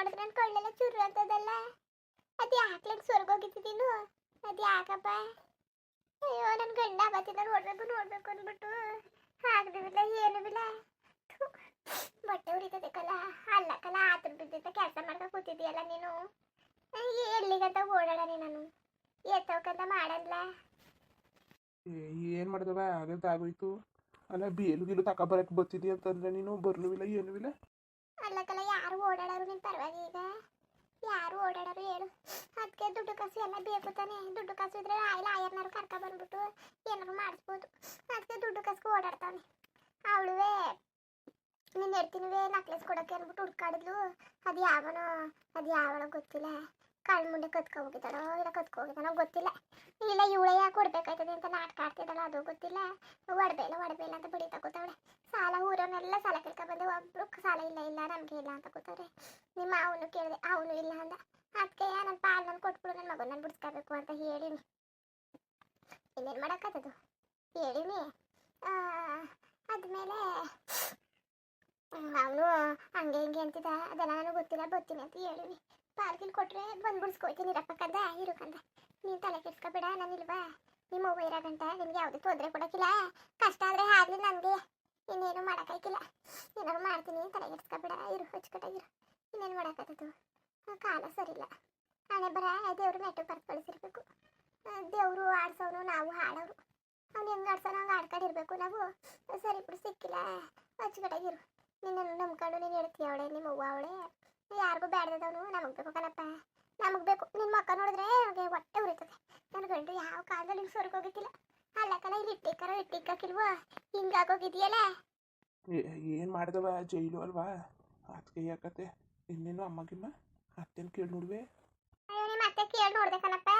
ನೋಡಿದ್ರೆ ನನ್ನ ಕೊಳ್ಳೆಲ್ಲ ಚುರು ಅಂತದಲ್ಲ. ಅದು ಯಾಕೆ ಸ್ವರ್ಗೋಗಿದ್ದೀನಿ ಅದು ಯಾಕಪ್ಪ? ಅಯ್ಯೋ ನನ್ನ ಗಂಡ ಬತ್ತಿದ್ದ ನೋಡ್ಬೇಕು ನೋಡ್ಬೇಕು ಅಂದ್ಬಿಟ್ಟು. ಆಗದಿಲ್ಲ ಏನು ಬಿಲ್ಲ ಬಟ್ಟೆ ಉರಿತದಕ್ಕಲ್ಲ ಕಲ ಅಲ್ಲ ಕಲ ಆತರ ಬಿದ್ದಿದ್ದ ಕೆಲಸ ಮಾಡ್ಕೊ ಕೂತಿದ್ದೀಯಲ್ಲ ನೀನು? ಎಲ್ಲಿಗಂತ ಓಡಾಡನೆ ನಾನು ಎತ್ತವಕ್ಕಂತ ಮಾಡಲ್ಲ. ಏನು ಮಾಡ್ದವ ಆಗಂತ ಆಗೋಯ್ತು ಅಲ್ಲ ಬೇಲು ತಕ ತಗೊಬರಕ್ಕೆ ಬರ್ತಿದ್ದಿ ಅಂತಂದ್ರೆ ನೀನು? ಬರ್ಲೂ ಇಲ್ಲ, ಏನೂ ಕಲ ಯಾರು ಓಡಾಡೋರು ನಿನ್ ಪರವಾಗಿ ಯಾರು ಓಡಾಡೋರು ಹೇಳು ಅದಕ್ಕೆ ದುಡ್ಡು ಕಾಸು ಎಲ್ಲ ಬೇಕು ತಾನೆ. ದುಡ್ಡು ಕಾಸು ಇದ್ರೆ ಆಯ್ಲ ಆಯರ್ನಾರು ಕರ್ಕ ಬಂದ್ಬಿಟ್ಟು ಏನಾರು ಮಾಡಿಸ್ಬೋದು. ಅದಕ್ಕೆ ದುಡ್ಡು ಕಾಸು ಓಡಾಡ್ತಾನೆ ಅವಳುವೆ, ನಿನ್ನ ಹೇಳ್ತೀನಿ ನಕ್ಲೆಸ್ ಕೊಡೋಕೆ ಅಂದ್ಬಿಟ್ಟು ಹುಡ್ಕಾಡಿದ್ಲು. ಅದು ಯಾವನೋ ಅದು ಯಾವಳೋ ಗೊತ್ತಿಲ್ಲ. ಕಾಳು ಮುಂದೆ ಕತ್ಕೊ ಹೋಗಿದ್ದಾಳೋ ಇಲ್ಲ ಕತ್ಕೊ ಹೋಗಿದ್ದಾನೋ ಗೊತ್ತಿಲ್ಲ. ಇಲ್ಲ, ಇವಳೆ ಯಾಕೆ ಕೊಡ್ಬೇಕಾಯ್ತದೆ ಅಂತ ನಾಟಕ ಆಡ್ತಿದ್ದಾಳೋ ಅದು ಗೊತ್ತಿಲ್ಲ. ಒಡಬೇಲ ಒಡಬೇಲ ಅಂತ ಬಿಡಿತಾ ಕೂತವಳೆ ಸಾಲ ಊರವನ್ನೆಲ್ಲ ಸಾಲ ಕೇಳ್ಕೊ ಬಂದೆ, ಒಬ್ರು ಸಾಲ ಇಲ್ಲ ಇಲ್ಲ, ನಮ್ಗೆ ಇಲ್ಲ ಅಂತ ಕೂತವ್ರೆ. ನಿಮ್ಮ ಅವನು ಕೇಳಿದೆ, ಅವನು ಇಲ್ಲ ಅಂದ. ಅದಕ್ಕೆ ನನ್ನ ಪಾಲ್ ನಾನು ಕೊಟ್ಬಿಡು ನನ್ನ ಮಗನ ನಾನು ಬಿಡಿಸ್ಕೋಬೇಕು ಅಂತ ಹೇಳಿನಿ. ಇನ್ನೇನು ಮಾಡೋಕ್ಕದು ಹೇಳಿನಿ. ಆದಮೇಲೆ ಅವನು ಹಂಗೆ ಹಿಂಗೆ ಅಂತಿದ್ದ. ಅದೆಲ್ಲ ನನಗೆ ಗೊತ್ತಿಲ್ಲ, ಬರ್ತೀನಿ ಅಂತ ಹೇಳಿನಿ. ಪಾಲ್ಗಿಲ್ ಕೊಟ್ರೆ ಬಂದು ಬಿಡಿಸ್ಕೊಯ್ತೀನಿ ಇರು ಇರುಕಂದ ನೀನು ತಲೆ ಕೆಡ್ಸ್ಕೊಬೇಡ ನಾನಿಲ್ವಾ ನಿಮ್ಮ ಅವ್ವ ಇರೋಗಂಟ ನಿನ್ಗೆ ಯಾವುದೇ ತೊಂದರೆ ಕೊಡೋಕ್ಕಿಲ್ಲ ಕಷ್ಟ ಆದರೆ ಆಗಲಿ ನನಗೆ. ಇನ್ನೇನು ಮಾಡೋಕ್ಕಾಯ್ಕಿಲ್ಲ ಏನಾದ್ರು ಮಾಡ್ತೀನಿ ಬಿಡ ಇರು ಹಚ್ಕಟಾಗಿರು ಇನ್ನೇನು ಮಾಡೋಕ್ಕಾಗದು? ಕಾಲ ಸರಿಲ್ಲ ಹಣೆ ಬರ, ದೇವ್ರು ನೆಟ್ಟು ಬರ್ತು ಕಳಿಸಿರ್ಬೇಕು ದೇವರು ಆಡ್ಸೋನು ನಾವು ಹಾಡೋರು. ಅವ್ನು ಹೆಂಗೆ ಆಡ್ಸೋನು ಹಂಗೆ ಆಡ್ಕೊಂಡಿರ್ಬೇಕು ನಾವು. ಸರಿ ಬಿಡು, ಸಿಕ್ಕಿಲ್ಲ. ಹಚ್ಕಟ್ಟಾಗಿರು. ನಿನ್ನನ್ನು ನಂಬ್ಕೊಂಡು ನೀನು ಹೇಳ್ತೀಯ ಅವಳೆ, ನಿಮ್ಮ ಅವ್ವ ಅವಳೆ? ಯಾರಿಗೂ ಬೇಡದವನು ನಮಗೆ ಬೇಕು ಕಣಪ್ಪ ನಮಗೆ ಬೇಕು. ನಿನ್ ಮಕ್ಕ ನೋಡಿದ್ರೆ ಅವ್ನಿಗೆ ಹೊಟ್ಟೆ ಉರಿತದೆ. ನನ್ನ ಗಂಡು ಯಾವ ಕಾಲದಲ್ಲಿ ಹೋಗಿದ್ದಿಲ್ಲ. ಅಲ್ಲ ಕಲ ಇಲ್ಲಿ ಇಟ್ಟಿಕ್ಕಾರ ಇಟ್ಟಿಕ್ಕಾಕಿಲ್ವೋ? ಹಿಂಗಾಗೋಗಿದೆಯಲ್ಲ ಏನು ಮಾಡಿದವ? ಜೈಲು ಅಲ್ವಾ? ಅದಕ್ಕೆ ಯಾಕತ್ತೆ ಇನ್ನೇನು ಅಮ್ಮಗಿಮ್ಮ? ಅತ್ತೇನು ಕೇಳಿ ನೋಡ್ವೆ? ಅಯ್ಯೋ ನಿಮ್ಮ ಅತ್ತೆ ಕೇಳಿ ನೋಡ್ಬೇಕಲ್ಲಪ್ಪ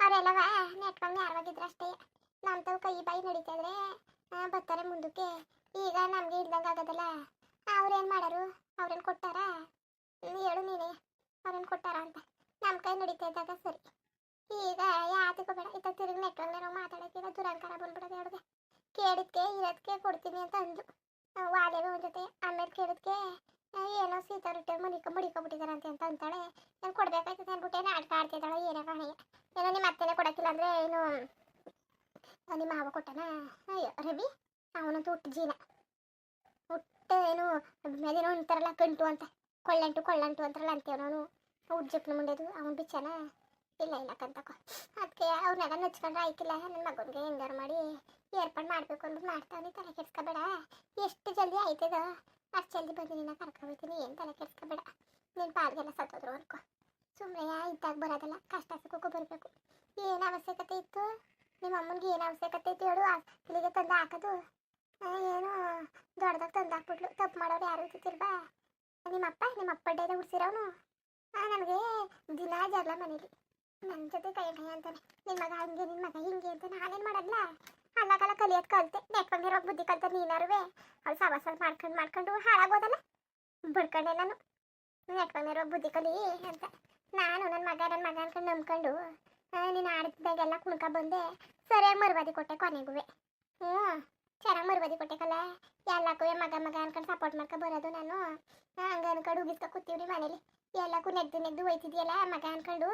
ಅವರೆಲ್ಲವ ನೆಟ್ಕೊಂಡು ಯಾರವಾಗಿದ್ರು ಅಷ್ಟೇ. ನಮ್ಮ ತಾವು ಕೈ ಬಾಯಿ ನಡೀತಾದ್ರೆ ಬರ್ತಾರೆ ಮುಂದಕ್ಕೆ. ಈಗ ನಮಗೆ ಇಲ್ದಂಗೆ ಆಗದಲ್ಲ. ಅವ್ರೇನು ಮಾಡೋರು? ಅವ್ರೇನು ಕೊಟ್ಟಾರ? ಹ್ಮ್, ಹೇಳು ನೀನೇ. ಅವ್ರೇನು ಕೊಟ್ಟಾರ ಅಂತ. ನಮ್ಮ ಕೈ ನಡೀತಾ ಇದ್ದಾಗ ಸರಿ. ಈಗ ಯಾತಕ್ಕೂ ಬೇಡ. ಇತ್ತ ತಿರುಗಿ ನೆಟ್ವರ್ಕ್ ನಾವು ಮಾತಾಡೋಕೆ ಈಗ ದುರಂಕಾರ ಬಂದ್ಬಿಡೋದು ಅವ್ರಿಗೆ. ಕೇಳಿದ್ಕೆ ಇರೋದಕ್ಕೆ ಕೊಡ್ತೀನಿ ಅಂತ ಅಂದು ವಾದೇವೆ ಒಂದು ಜೊತೆ ಆಮೇಲೆ ಕೇಳಿದ್ಕೆ ಏನೋ ಸೀತಾ ರೊಟ್ಟಿ ಮಡಿಕ ಮಡಿಕೊಬಿಟ್ಟಿದಾರಂತೆ ಅಂತ ಅಂತಾಳೆ. ನಾನು ಕೊಡ್ಬೇಕಾಯ್ತದೆ ಏನು ಆಟ ಆಡ್ತಿದ್ದಾಳೆ ಏನೋ ಕಾಣೆಯ ಏನೋ ನಿಮ್ಮ ಅತ್ತೆನೇ ಕೊಡಕ್ಕಿಲ್ಲ ಅಂದ್ರೆ ಏನು ನಿಮ್ಮ ಮಾವ ಕೊಟ್ಟನ? ಅಯ್ಯೋ ರವಿ ಅವನಂತೂ ಹುಟ್ಟು ಜೀನ. ಹುಟ್ಟು ಏನು ಮೇಲೇನೋ ಅಂತಾರಲ್ಲ ಕಂಟು ಅಂತ. ಕೊಳ್ಳಂಟು ಕೊಳ್ಳಂಟು ಅಂತಾರಲ್ಲ ಅಂತೇವನು ಉಜ್ಜಪ್ಪನ ಮುಂಡೆದು ಅವನು ಬಿಚ್ಚನ? ಇಲ್ಲ ಇಲ್ಲ ಕಂತಕೋ ಅದಕ್ಕೆ ಅವ್ರನ್ನೆಲ್ಲ ನಚ್ಕೊಂಡ್ರೆ ಆಯ್ತಿಲ್ಲ. ನನ್ನ ಮಗನಿಗೆ ಹೆಂಗಾರು ಮಾಡಿ ಏರ್ಪಾಡು ಮಾಡಬೇಕು ಅಂದ್ರೆ ಮಾಡ್ತಾವನಿ. ತಲೆ ಕೆಡ್ಸ್ಕೊಬೇಡ. ಎಷ್ಟು ಜಲ್ದಿ ಆಯ್ತದ ಅಷ್ಟು ಜಲ್ದಿ ಬಂದು ನಿನ್ನ ಕರ್ಕೊಬರ್ತೀನಿ ಏನು ತಲೆ ಕೆಡ್ಸ್ಕೊಬೇಡ. ನಿನ್ನ ಪಾಲ್ಗೆಲ್ಲ ಸತ್ತೋದ್ರು ಅನ್ಕೋ. ಸುಮ್ಮನೆ ಇದ್ದಾಗ ಬರೋದಲ್ಲ. ಕಷ್ಟ, ಸುಖಕ್ಕೂ ಬರಬೇಕು. ಏನು ಅವಶ್ಯಕತೆ ಇತ್ತು? ನಿಮ್ಮ ಅಮ್ಮನಿಗೆ ಏನು ಅವಶ್ಯಕತೆ ಇತ್ತು ಹೇಳು. ಇಲ್ಲಿಗೆ ತಂದು ಹಾಕೋದು? ಏನು ದೊಡ್ಡದಾಗ ತಂದು ಹಾಕ್ಬಿಟ್ಲು. ತಪ್ಪು ಮಾಡೋರು ಯಾರು ಇರ್ತಿಲ್ವಾ ನಿಮ್ಮ ಅಪ್ಪ ನಿಮ್ಮ ಅಪ್ಪ ಡೈದ ಉಡ್ಸಿರೋನು ನನಗೆ ದಿನ ಜಗಳ ಮನೇಲಿ. ನನ್ನ ಜೊತೆ ಕೈ ಕೈ ಅಂತಾನೆ. ನಿನ್ನ ಮಗ ಹಂಗೆ ನಿನ್ನ ಮಗ ಹಿಂಗೆ ಅಂತ ನಾನೇನು ಮಾಡಲ್ಲ. ಅಲ್ಲ ಕಾಲ ಕಲಿಯೋದು ಕಲಿತೆ. ನೆಟ್ಕೊಂಡಿರೋ ಬುದ್ಧಿ ಕಲ್ತ ನೀನಾರುವೆ. ಅವ್ಳು ಸವಾಸ ಮಾಡ್ಕೊಂಡು ಮಾಡ್ಕೊಂಡು ಹಾಳಾಗೋದಲ್ಲ? ಬಡ್ಕೊಂಡೆ ನಾನು. ನೆಟ್ಕೊಂಡಿರೋ ಬುದ್ಧಿ ಕಲಿ ಅಂತ. ನಾನು ನನ್ನ ಮಗ ನನ್ನ ಮಗ ಅನ್ಕೊಂಡು ನಂಬ್ಕೊಂಡು ನೀನು ಆಡ್ತಿದ್ದಾಗೆಲ್ಲ ಕುಣ್ಕ ಬಂದೆ. ಸರಿಯಾಗಿ ಮರುವಾದಿ ಕೊಟ್ಟೆ ಕೊನೆಗುವೆ. ಹ್ಞೂ ಚೆನ್ನಾಗಿ ಮರುಬದಿ ಕೊಟ್ಟೆಕಲ್ಲ? ಕಲ ಎಲ್ಲಕ್ಕೂ ಮಗ ಮಗ ಅನ್ಕೊಂಡು ಸಪೋರ್ಟ್ ಮಾಡ್ಕೊ ಬರೋದು ನಾನು. ಹಂಗೆ ಅನ್ಕೊಂಡು ಉಗಿಸ್ಕೊ ಕೂತೀವ್ರಿ ಮನೇಲಿ. ಎಲ್ಲಕ್ಕೂ ನೆಗ್ದು ನೆದ್ದು ಹೋಯ್ತಿದ್ಯಲ್ಲ ಮಗ ಅನ್ಕೊಂಡು?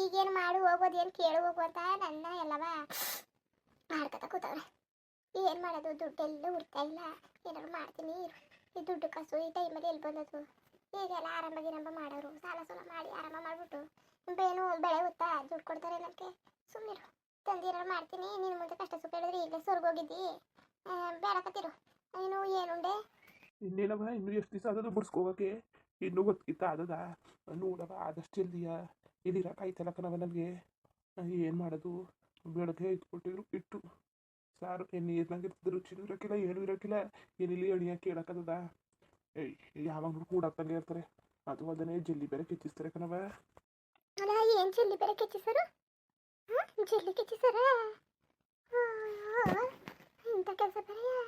ಈಗೇನು ಮಾಡು, ಹೋಗೋದು ಏನು ಕೇಳು, ಹೋಗು ಅಂತ ನನ್ನ ಎಲ್ಲವ ಮಾಡ್ಕೊತ ಕೂತವ್ರೆ ಏನು ಮಾಡೋದು, ದುಡ್ಡೆಲ್ಲ ಹುಡ್ತಾ ಇಲ್ಲ. ಏನಾದ್ರು ಮಾಡ್ತೀನಿ ಈ ದುಡ್ಡು ಕಸು, ಈ ಟೈಮಲ್ಲಿ ಎಲ್ಲಿ ಬಂದದ್ದು? ಈಗೆಲ್ಲ ಆರಂಭ ಗಿರಂಭ ಮಾಡೋರು, ಸಾಲ ಸಾಲ ಮಾಡಿ ಆರಾಮ ಮಾಡಿಬಿಟ್ಟು ಬೇನು ಬೆಳೆ ಉತ್ತಾ ದುಡ್ಡು ಕೊಡ್ತಾರೆ ನನಗೆ. ಸುಮ್ಮನಿರು ತಂದಿರೋ ಮಾಡ್ತೀನಿ ನಿನ್ನ ಮುಂದೆ ಕಷ್ಟ ಸುಖ ಹೇಳಿದ್ರೆ ಈಗಲೇ ಸ್ವರ್ಗೋಗಿದ್ದಿ ಬೇಡಕತ್ತಿರು ಏನು ಏನುಂಡೆ ಇನ್ನೇನವ? ಇನ್ನು ಎಷ್ಟು ದಿವಸ ಆದದು ಬಿಡ್ಸ್ಕೋಗಕ್ಕೆ ಇನ್ನೂ ಗೊತ್ತಿತ್ತ ಆದದ ನೋಡವ ಆದಷ್ಟು ಜಲ್ದಿಯ. ಕಾಯಿ ಕಣವ ನನಗೆ. ಏನು ಮಾಡೋದು? ಬೆಳಗ್ಗೆ ಇಟ್ಕೊಟ್ಟಿದ್ರು ಇಟ್ಟು. ಸಾರು ನೀರ್ನಾಗ ಇರ್ತದೆ ರುಚಿನೂ ಇರೋಕ್ಕಿಲ್ಲ ಏನೂ ಇರೋಕ್ಕಿಲ್ಲ. ಏನಿಲ್ಲಿ ಎಣಿಯ ಕೇಳಕ್ಕದ ಏಯ್ ಯಾವಾಗ ಕೂಡಕ್ಕಂಗೆ ಇರ್ತಾರೆ. ಅದು ಅದನ್ನೇ ಜಲ್ಲಿ ಬೇರೆ ಕೆಚ್ಚಿಸ್ತಾರೆ ಕಣವ. ಅಲ್ಲ ಏನು ಜಲ್ಲಿ ಬೇರೆ ಕೆಚ್ಚಿಸರು ಹಾಂ ಜಲ್ಲಿ ಕೆಚ್ಚಿಸರ ಇಂಥ ಕೆಲಸ ಬೇರೆಯಾ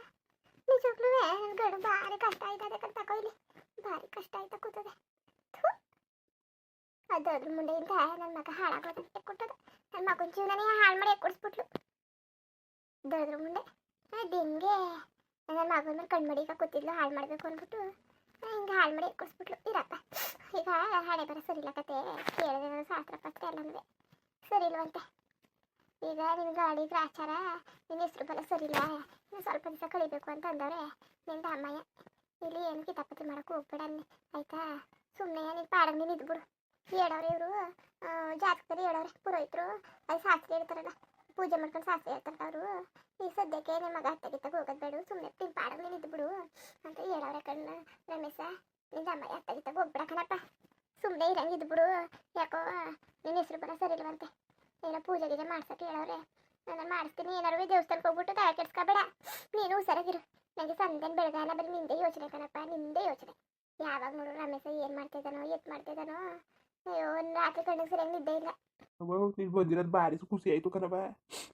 ನಿಜವಾಗ್ಲೂ ಗಡು ಭಾರಿ ಕಷ್ಟ ಆಯ್ತದೆ ತಕೋ ಇಲ್ಲಿ ಭಾರಿ ಕಷ್ಟ ಆಯ್ತಾ ಕೂತದೆ. ಅದ್ರ ಮುಂದೆಯಿಂದ ನನ್ನ ಮಗ ಹಾಳಾಗೋದಕ್ಕೆ ಕೊಟ್ಟದ ನನ್ನ ಮಗನ ಜೀವನನೇ ಹಾಳು ಮಾಡಿ ಕೊಡಿಸ್ಬಿಟ್ಲು ದೊಡ್ರ ಮುಂದೆ ದಿಂಗೆ ನನ್ನ ಮಗನ ಕಣ್ಮಡಿಗ ಕೂತಿದ್ಲು, ಹಾಳು ಮಾಡಬೇಕು ಅಂದ್ಬಿಟ್ಟು. ಹಿಂಗೆ ಹಾಳು ಮಾಡಿ ಕೊಡಿಸ್ಬಿಟ್ಲು ಇರಪ್ಪ. ಈಗ ಹಣೆ ಬರ ಸರಿ ಇಲ್ಲ ಕತೆ ಕೇಳಿದ್ರೆ ಶಾಸ್ತ್ರ ಪತ್ರ ಎಲ್ಲನೂ ಸರಿ ಇಲ್ವಂತೆ. ಈಗ ನಿನ್ನ ಗಾಡಿ ಗ್ರಾಚಾರ ನಿನ್ನ ಹೆಸರು ಬಲ ಸರಿಲ್ಲ ನೀನು ಸ್ವಲ್ಪ ದಿವಸ ಕಳಿಬೇಕು ಅಂತ ಅಂದವ್ರೆ. ನಿಂದ ಅಮ್ಮಯ್ಯ, ಇಲ್ಲಿ ಏನು ಕಿತಾಪತಿ ಮಾಡಕ್ಕೆ ಹೋಗ್ಬೇಡ ಆಯ್ತಾ? ಸುಮ್ಮನೆ ನಿನ್ನ ಪಾಡಂಗ್ ನೀನು ಇದ್ಬಿಡು. ಹೇಳೋರು ಇವರು ಜಾತಕದಲ್ಲಿ ಹೇಳೋರೆ ಪುರೋಹಿತರು ಅದು ಶಾಸ್ತ್ರಿ ಹೇಳ್ತಾರಲ್ಲ, ಪೂಜೆ ಮಾಡ್ಕೊಂಡು ಶಾಸ್ತ್ರಿ ಹೇಳ್ತಾರಲ್ಲ ಅವರು. ಈ ಸದ್ಯಕ್ಕೆ ನಿಮ್ಮ ಮಗ ಅತ್ತ ಗಿತ್ತಗೆ ಹೋಗೋದು ಬೇಡ ಸುಮ್ಮನೆ ನಿನ್ನ ಪಾಡಂಗ್ ನೀನು ಇದ್ಬಿಡು ಅಂತ ಹೇಳೋರೆ ಕಣ್ಣ ರಮೇಶ. ನಿಂದ ಅಮ್ಮಯ್ಯ ಅತ್ತ ಗಿತ್ತಗೆ ಹೋಗ್ಬೇಡ ಕಣಪ್ಪ. ಸುಮ್ಮನೆ ಇರಂಗೆ ಇದ್ಬಿಡು. ಯಾಕೋ ನಿನ್ನ ಹೆಸರು ಬರ ಸರಿ ಇಲ್ವಂತೆ. ಏನೋ ಪೂಜೆ ಗೀಜೆ ಮಾಡ್ಸಕ್ಕೆ ಹೇಳೋರೆ ನಾನು ಮಾಡಿಸ್ತೀನಿ ಏನಾರು ದೇವಸ್ಥಾನಕ್ಕೆ ಹೋಗ್ಬಿಟ್ಟು ತಲೆ ಕೆಡ್ಸ್ಕೊಬೇಡ ನೀನು ಹುಷಾರಾಗಿರು. ನನಗೆ ಸಂದೇನ್ ಬೆಳಗಾನ ಬರೀ ನಿಂದೆ ಯೋಚನೆ ಕಣಪ್ಪ, ನಿಂದೆ ಯೋಚನೆ. ಯಾವಾಗ ನೋಡು ರಮೇಶ ಏನು ಮಾಡ್ತಿದ್ದಾನೋ ಎತ್ ಮಾಡ್ತಿದ್ದಾನೋ ಅಯ್ಯೋ ರಾತ್ರಿ ಕಣ್ಣಿಗೆ ಸರಿಯಾಗಿ ನಿದ್ದೆ ಇಲ್ಲ. ನೀನು ಬಂದಿರೋದು ಭಾರಿ ಖುಷಿ ಆಯಿತು ಕಣವ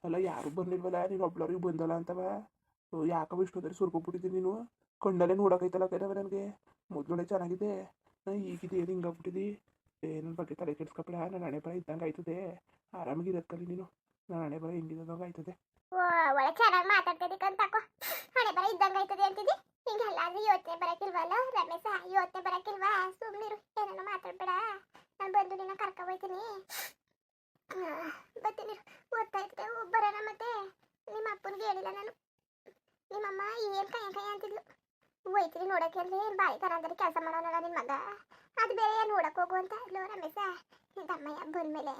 ಅಲ್ಲ, ಯಾರು ಬಂದಿಲ್ವಲ್ಲ, ನೀನು ಒಬ್ಳವ್ರಿಗೆ ಬಂದಲ್ಲ ಅಂತವ. ಯಾಕವ ಇಷ್ಟೊಂದರೆ ಸುರ್ಕೊಬಿಟ್ಟಿದ್ದೀನಿ ನೀನು. ಕಣ್ಣಲ್ಲೇ ನೋಡೋಕೈತಲ್ಲ ಕಣವ ನನಗೆ. ಮೊದಲೊಳೆ ಚೆನ್ನಾಗಿದೆ. ಈಗಿದೆ ಹಿಂಗಾಗ್ಬಿಟ್ಟಿದ್ದಿ ನನ್ನ ಬಗ್ಗೆ ತಲೆ ಕೆಡ್ಸ್ಕೊಬೇಡ ನನ್ನ ಹಣೆ ಬರ ಇದ್ದಂಗೆ ಆಯ್ತದೆ. ಆರಾಮಾಗಿರೋದು ನೀನು. ನನ್ನ ಹಣೆ ಬರ ಹಿಂಗಿದಂಗೆ ಆಯ್ತದೆ. ಒಳ್ಳೆ ಚೆನ್ನಾಗಿ ಮಾತಾಡ್ತಿದ್ದಿ ಕಂತಾಕೋ ಹಣೆ ಬರ ಇದ್ದಂಗೆ ಆಯ್ತದೆ ಅಂತಿದ್ದಿ ಹಿಂಗೆಲ್ಲಾದ್ರೂ ಯೋಚನೆ ಬರಕಿಲ್ವಲ್ಲ? ರಮೇಶ, ಯೋಚನೆ ಬರಕಿಲ್ವಾ? ಸುಮ್ಮನಿರು ಏನೇನೋ ಮಾತಾಡ್ಬೇಡ. ನಾನು ಬಂದು ನಿನ್ನ ಕರ್ಕೊ ಹೋಯ್ತೀನಿ. ಬರ್ತೀನಿ ಓದ್ತಾ ಬರೋಣ ಮತ್ತೆ. ನಿಮ್ಮ ಅಪ್ಪನಿಗೆ ಹೇಳಿಲ್ಲ ನಾನು. ನಿಮ್ಮಮ್ಮ ಏನು ಕೈ ಕೈ ಅಂತಿದ್ಲು? ಹೋಯ್ತೀನಿ ನೋಡಕ್ಕೆ ಅಂದ್ರೆ ಏನು ಬಾಯಿ ಕರಾಂದ್ರೆ ಕೆಲಸ ಮಾಡೋನಲ್ಲ ನಿನ್ನ ಮಗ? ಅದು ಬೇರೆ ನೋಡಕ್ಕೆ ಹೋಗು ಅಂತ ಇದ್ಲು ರಮೇಶ. ನಿನ್ನ ಅಮ್ಮಯ್ಯ ಬಂದ್ಮೇಲೆ.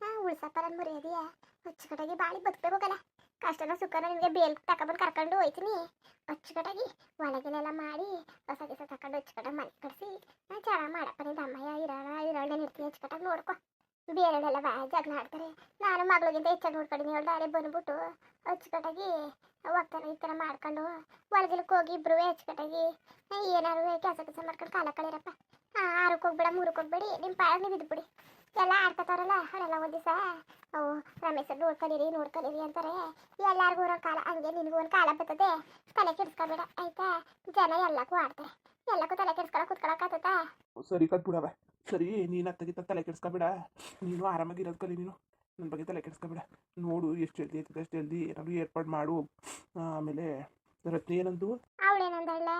ಹಾಂ ಉಳ್ಸಪ್ಪರ ಮುರಿಯೋದಿಯಾ ಅಚ್ಚುಕಟ್ಟಾಗಿ ಬಾಳಿ ಬದುಕಬೇಕಲ್ಲ. ಕಷ್ಟನ ಸುಖನ ನಿಮಗೆ ಬೇಲ್ ತಗೊಬಂದು ಕರ್ಕೊಂಡು ಹೋಯ್ತೀನಿ. ಅಚ್ಚುಕಟ್ಟಾಗಿ ಒಳಗಿನೆಲ್ಲ ಮಾಡಿ ಹೊಸ ದಿವಸ ತಕೊಂಡು ಅಚ್ಚುಕಟ್ಟಾಗಿ ಮನೆ ಕಡಿಸಿ ಚೆನ್ನಾಗಿ ಮಾಡಪ್ಪ ನಿಂದ ಅಮ್ಮಯ್ಯ ಇರೋಣ ಇರೋಣ ಇರ್ತೀನಿ ಅಚ್ಚುಕಟ್ಟಾಗಿ ನೋಡ್ಕೊ. ಬೇರೆಯವರೆಲ್ಲ ಬಾ ಜಗಳ ಆಡ್ತಾರೆ. ನಾನು ಮಗಳಿಗಿಂತ ಹೆಚ್ಚಾಗಿ ನೋಡ್ಕೊಂಡಿನಿ ಅವಳು ದಾರಿ ಬಂದ್ಬಿಟ್ಟು ಅಚ್ಚುಕಟ್ಟಾಗಿ ಹೋಗ್ತಾನೆ ಈ ಥರ ಮಾಡ್ಕೊಂಡು ಒಳಗಿಲಕ್ಕೆ ಹೋಗಿ ಇಬ್ರು ಅಚ್ಚುಕಟ್ಟಾಗಿ ಏನಾರು ಕೆಲಸ ಕೆಲಸ ಮಾಡ್ಕೊಂಡು ಕಾಲ ಆರಕ್ಕೆ ಹೋಗ್ಬೇಡ ಮೂರಕ್ಕೆ ಹೋಗ್ಬೇಡಿ ನಿಮ್ಮ ಪಾಯ ನೀವು ಬಿಡಿ ಎಲ್ಲ ಆಡ್ಕೊತಾರಲ್ಲ ಅವಳೆಲ್ಲ ಒಂದು ದಿವಸ ಅವು ರಮೇಶ್ ನೋಡ್ಕೊಳ್ಳಿರಿ ನೋಡ್ಕೊಳ್ಳಿರಿ ಅಂತಾರೆ. ಎಲ್ಲಾರ್ಗೂ ಒಂದು ಕಾಲ ಹಂಗೆ ನಿನಗೂ ಒಂದು ಕಾಲ ಬರ್ತದೆ. ತಲೆ ಕೆಡಿಸ್ಕೊಬೇಡ ಆಯ್ತಾ? ಜನ ಎಲ್ಲಕ್ಕೂ ಆಡ್ತಾರೆ. ಎಲ್ಲಕ್ಕೂ ತಲೆ ಕೆಡಿಸ್ಕೊಳಕ್ ಕುತ್ಕೊಳಕ್ಕಾಗ್ತದ ಸರಿ ಕತ್ ಬಿಡವ ಸರಿ ನೀನು ಅತ್ತಗಿತ್ತ ತಲೆ ಕೆಡಿಸ್ಕೊಬೇಡ. ನೀನು ಆರಾಮಾಗಿ ಕಲಿ ನೀನು. ನನ್ನ ಬಗ್ಗೆ ತಲೆ ಕೆಡಿಸ್ಕೊಬೇಡ. ನೋಡು ಎಷ್ಟು ಜಲ್ದಿ ಆಯ್ತದೆ ಅಷ್ಟು ಜಲ್ದಿ ಏನಾದ್ರು ಏರ್ಪಾಡು ಮಾಡು. ಆಮೇಲೆ ರತ್ನ ಏನಂದು? ಅವಳೇನಂದಳೆ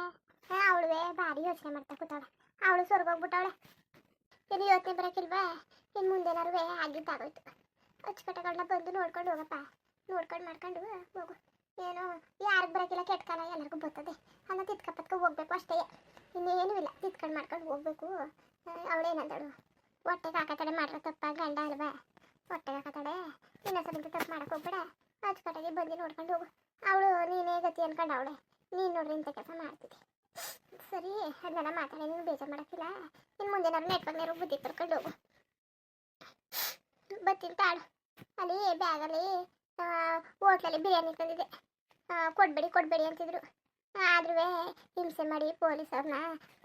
ಅವಳುವೆ ಭಾರಿ ಯೋಚನೆ ಮಾಡ್ತಾ ಕೂತಾಳೆ. ಅವಳು ಸೊರ್ಗೋಗ್ಬಿಟ್ಟವಳೆ. ಇನ್ನು ಯೋಚನೆ ಬರೋಕ್ಕಿಲ್ವಾ ಇನ್ನು ಮುಂದೇನಾರು ಆಗಿದ್ದಾಗೋಯ್ತು. ಅಚ್ಚುಕಟ್ಟಗಳನ್ನ ಬಂದು ನೋಡ್ಕೊಂಡು ಹೋಗಪ್ಪ. ನೋಡ್ಕೊಂಡು ಮಾಡ್ಕೊಂಡು ಹೋಗು. ಏನು, ಯಾರಿಗೆ ಬರೋಕ್ಕಿಲ್ಲ ಕೆಟ್ಟ ಎಲ್ಲರಿಗೂ ಬರ್ತದೆ. ಅಲ್ಲ ತಿತ್ಕ ಪತ್ಕ ಹೋಗ್ಬೇಕು ಅಷ್ಟೇ. ಇನ್ನೇನು ಇಲ್ಲ. ತಿತ್ಕೊಂಡು ಮಾಡ್ಕೊಂಡು ಹೋಗ್ಬೇಕು. ಅವಳೇನಂದಳು ಕಾಕ ತಡೆ ಮಾಡ್ರ ತಪ್ಪ, ಗಂಡ ಅಲ್ವಾ? ಹೊಟ್ಟೆಗೆ ಹಾಕತಡೆ ಇನ್ನೊಂದ್ಸಲ ತಪ್ಪು ಮಾಡಕ್ಕೆ ಹೋಗ್ಬೇಡ. ಅಚ್ಚುಕಟ್ಟಾಗಿ ಬಂದು ನೋಡ್ಕೊಂಡು ಹೋಗು. ಅವಳು ನೀನೇ ಗತಿ ಅನ್ಕೊಂಡು ಅವಳೆ. ನೀನು ನೋಡ್ರಿ ಇಂಥ ಕೆಲಸ ಮಾಡ್ತಿದ್ದೆ. ಸರಿ ಅದನ್ನೆಲ್ಲ ಮಾತಾಡಿ ನೀವು ಬೇಜಾರು ಮಾಡೋಕ್ಕಿಲ್ಲ. ಇನ್ನು ಮುಂದೆ ನಾನು ನೆಟ್ವರ್ಕ್ನೇರು ಬುದ್ಧಿ ಕರ್ಕೊಂಡು ಹೋಗು. ಬರ್ತೀನಿ ತಾಳು. ಅಲ್ಲಿ ಬ್ಯಾಗಲ್ಲಿ ಹೋಟ್ಲಲ್ಲಿ ಬಿರಿಯಾನಿ ತಂದಿದೆ ಕೊಡ್ಬೇಡಿ ಕೊಡ್ಬೇಡಿ ಅಂತಿದ್ರು. ಆದ್ರೂ ಹಿಂಸೆ ಮಾಡಿ ಪೊಲೀಸ್ ಅವ್ರನ್ನ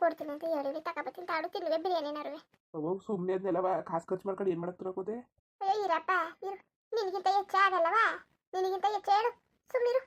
ಕೊಡ್ತೀನಿ ಅಂತ ಹೇಳಿ ತಗೊಬತ್ತೀನಿ ತಾಡು ತಿನ್ನುವೆ ಬಿರಿಯಾನಿನಾರುವೆ ಅವಾಗ ಸುಮ್ಮನೆ ಅದನ್ನೆಲ್ಲವ ಕಾಸು ಖರ್ಚು ಮಾಡ್ಕೊಂಡು ಏನು ಮಾಡಕ್ಕೆ ತರೋಕೋದೆ ಅಯ್ಯೋ ಇರಪ್ಪ ಇರು. ನಿನಗಿಂತ ಹೆಚ್ಚಾಗಲ್ಲವಾ ನಿನಗಿಂತ ಹೆಚ್ಚು ಹೇಳು. ಸುಮ್ಮನಿರು